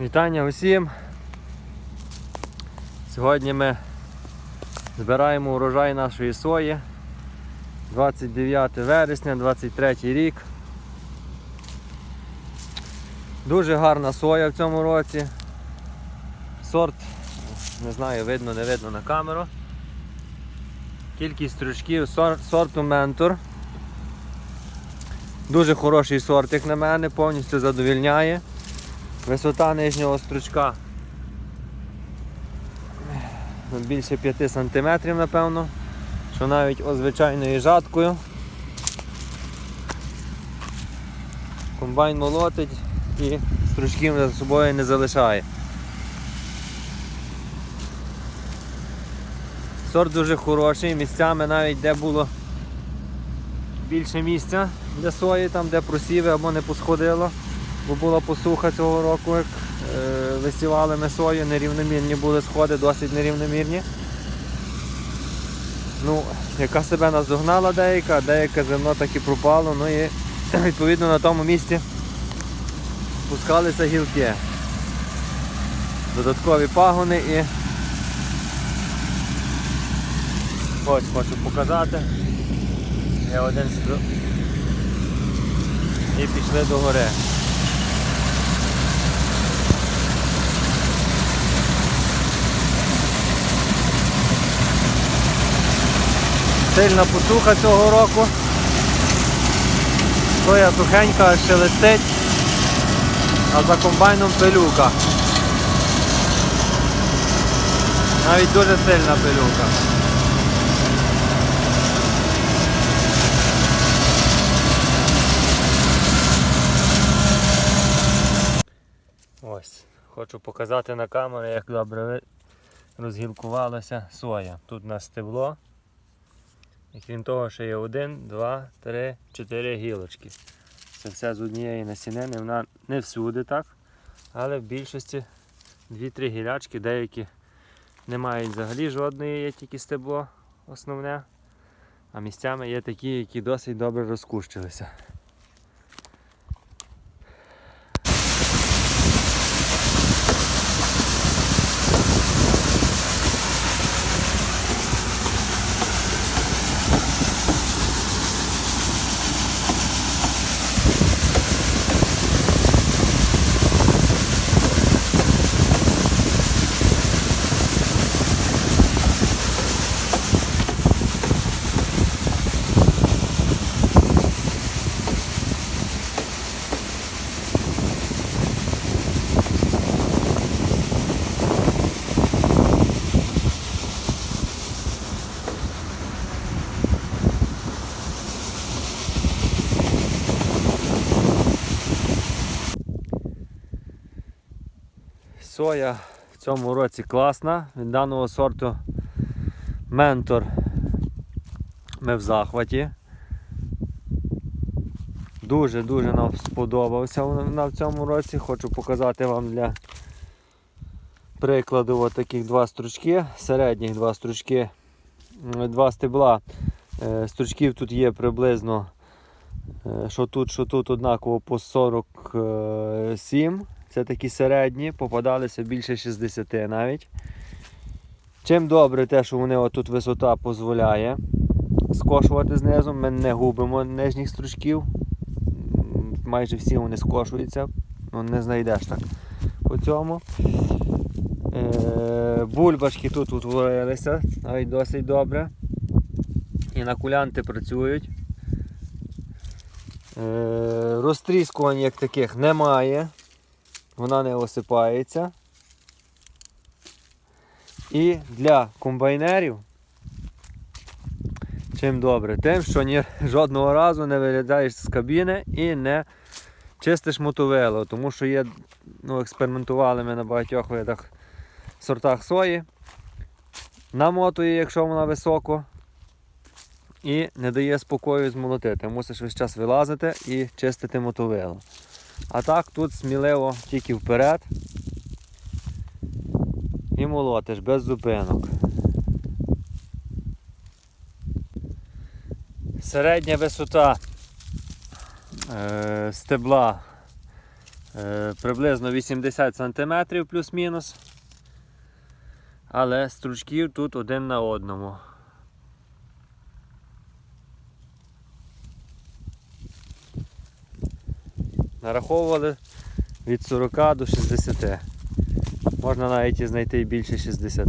Вітання усім. Сьогодні ми збираємо урожай нашої сої. 29 вересня, 23 рік. Дуже гарна соя в цьому році. Сорт, не знаю, видно, не видно на камеру. Кількість стручків сорту Ментор. Дуже хороший сорт, як на мене, повністю задовільняє. Висота нижнього стручка більше 5 см, напевно, що навіть о звичайною жаткою. Комбайн молотить і стручків за собою не залишає. Сорт дуже хороший, місцями навіть де було більше місця для сої, там де просіви або не посходило бо була посуха цього року, як е, висівали ми сою, нерівномірні були сходи, досить нерівномірні. Ну, яка себе наздогнала деяка, деяке зерно так і пропало, ну і відповідно на тому місці пускалися гілки. Додаткові пагони і ось хочу показати. Я один і пішли до гори. Сильна посуха цього року. Соя сухенька шелестить, а за комбайном пилюка. Навіть дуже сильна пилюка. Ось, хочу показати на камеру, як добре розгілкувалася соя. Тут у нас стебло. І крім того, ще є один, два, три, чотири гілочки. Це все з однієї насінини. Вона не всюди так, але в більшості дві-три гілячки, деякі не мають взагалі жодної, є тільки стебло основне. А місцями є такі, які досить добре розкущилися. Соя в цьому році класна. Від даного сорту ментор ми в захваті. Дуже-дуже нам сподобався вона в цьому році. Хочу показати вам для прикладу от таких два стручки, середніх два стручки, два стебла. Е, Стручків тут є приблизно, е, що тут, що тут однаково по 47. Це такі середні, попадалися більше 60 навіть. Чим добре те, що вони отут висота дозволяє скошувати знизу, ми не губимо нижніх стручків. Майже всі вони скошуються, ну не знайдеш так по цьому. Е, бульбашки тут утворилися, навіть досить добре. Інакулянти працюють. Е, розтріскувань як таких немає вона не осипається. І для комбайнерів чим добре? Тим, що ні, жодного разу не вилітаєш з кабіни і не чистиш мотовило, тому що є, ну, експериментували ми на багатьох видах сортах сої. Намотує, якщо вона високо, і не дає спокою змолотити. Мусиш весь час вилазити і чистити мотовило. А так тут сміливо тільки вперед і молотиш без зупинок. Середня висота е, стебла Е, приблизно 80 см плюс-мінус. Але стручків тут один на одному. Нараховували від 40 до 60. Можна навіть і знайти більше 60.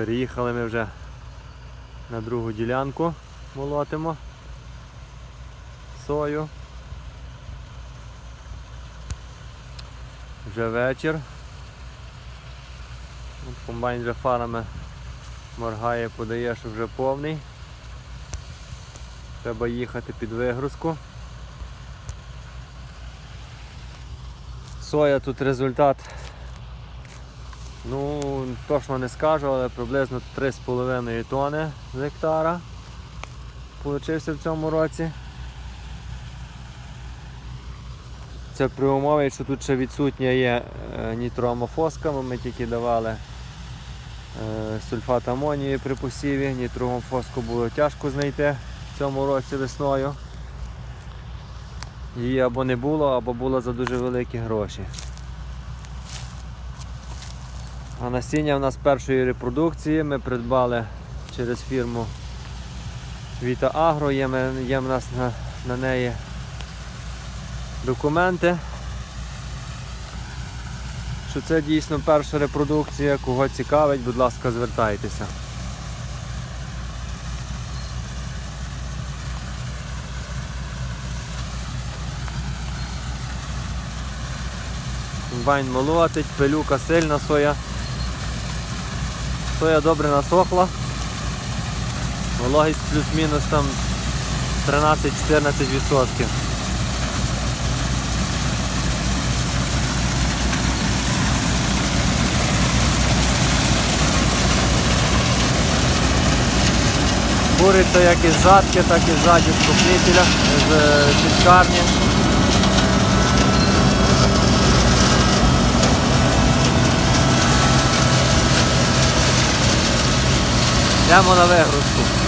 Переїхали ми вже на другу ділянку, молотимо сою. Вже вечір. Комбайн вже фарами моргає, подає, що вже повний. Треба їхати під вигрузку. Соя тут результат Ну, точно не скажу, але приблизно 3,5 тони з гектара получився в цьому році. Це при умові, що тут ще відсутня є е, нітроамофоска, ми тільки давали е, сульфат амонії при посіві, нітроамофоску було тяжко знайти в цьому році весною. Її або не було, або було за дуже великі гроші. А насіння в нас першої репродукції ми придбали через фірму Vita Agro, є, є в нас на, на неї документи. Що це дійсно перша репродукція, кого цікавить, будь ласка, звертайтеся. Комбайн молотить, пилюка сильна соя. Соя добре насохла. Вологість плюс-мінус там 13-14%. Куриця як із жатки, так і ззаді з купнителя, з е, Йдемо на вигрузку.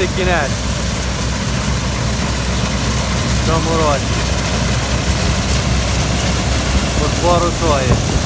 І кінець. В цьому році. По збору сої.